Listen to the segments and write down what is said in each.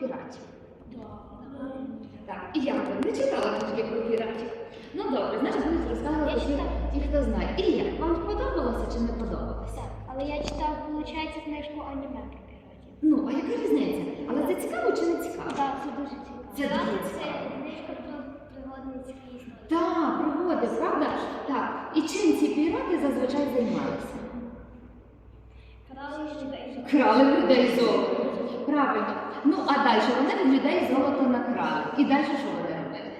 піратів? Так, і я не читала книжки про піратів. Ну добре, значить будуть розказувати ті, читала. хто знає. Ілля, вам сподобалося чи не подобалося? Так, але я читав, виходить, книжку аніме про піратів. Ну, а яка різниця? Але це цікаво чи не цікаво? Так, це дуже цікаво. Це дуже Це книжка про пригодницькі історії. Так, пригоди, правда? Так. І чим ці пірати зазвичай займалися? Крали людей. Крали людей золото. Правильно. Ну, а далі вони в людей золото накрали. І далі що вони робили?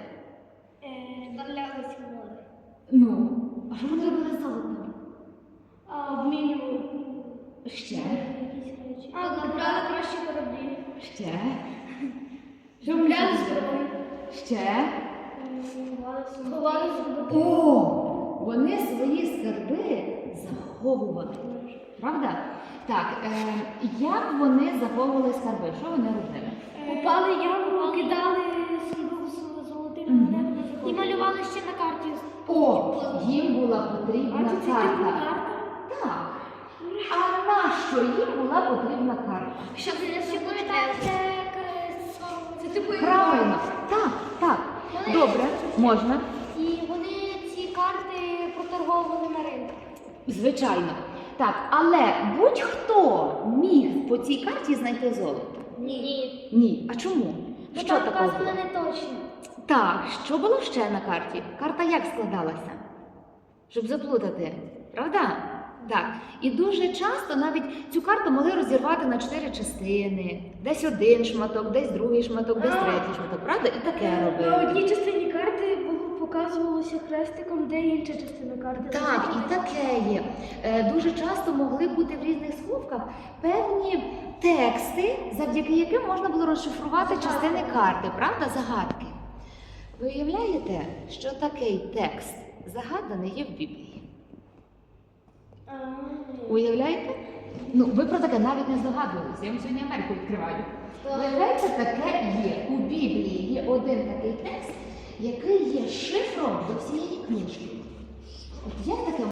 Вдавлялися в воду. Ну, а що вони робили з золотом? Обмінювали Ще. А, купляли кращі кораблі. ще. Що зброю. Ще. Ховали сундуки. О, вони свої скарби заховували. Правда? Так, е, як вони заховували скарби? Що вони робили? Купали яму, кидали сундук з золотими Мгм. монетами і малювали ще на карті. О, їм була потрібна А це тільки карта. карта. Так. А нащо їм була потрібна карта? Щоб не пам'ятаєте, це типу Правильно. Так, так. Добре, можна. І вони ці карти проторговували на ринку. Звичайно. Так, але будь-хто міг по цій карті знайти золото. Ні. Ні. А чому? Бо Що там такого? вказано було? не точно. Так, що було ще на карті? Карта як складалася? Щоб заплутати, правда? Так. І дуже часто навіть цю карту могли розірвати на чотири частини. Десь один шматок, десь другий шматок, десь третій шматок, правда? І таке На одній частині показувалося хрестиком, де інша частина карти. Так, і таке є. Е, Дуже часто могли бути в різних сховках певні тексти, завдяки яким можна було розшифрувати частини карти, правда? Загадки. Ви уявляєте, що такий текст загаданий є в Біблії? Уявляєте? Ну, ви про таке навіть не здогадувалися. Я вам сьогодні Америку відкриваю. Виявляється, таке є. У Біблії є один такий текст, який є шифром до всієї книжки. От як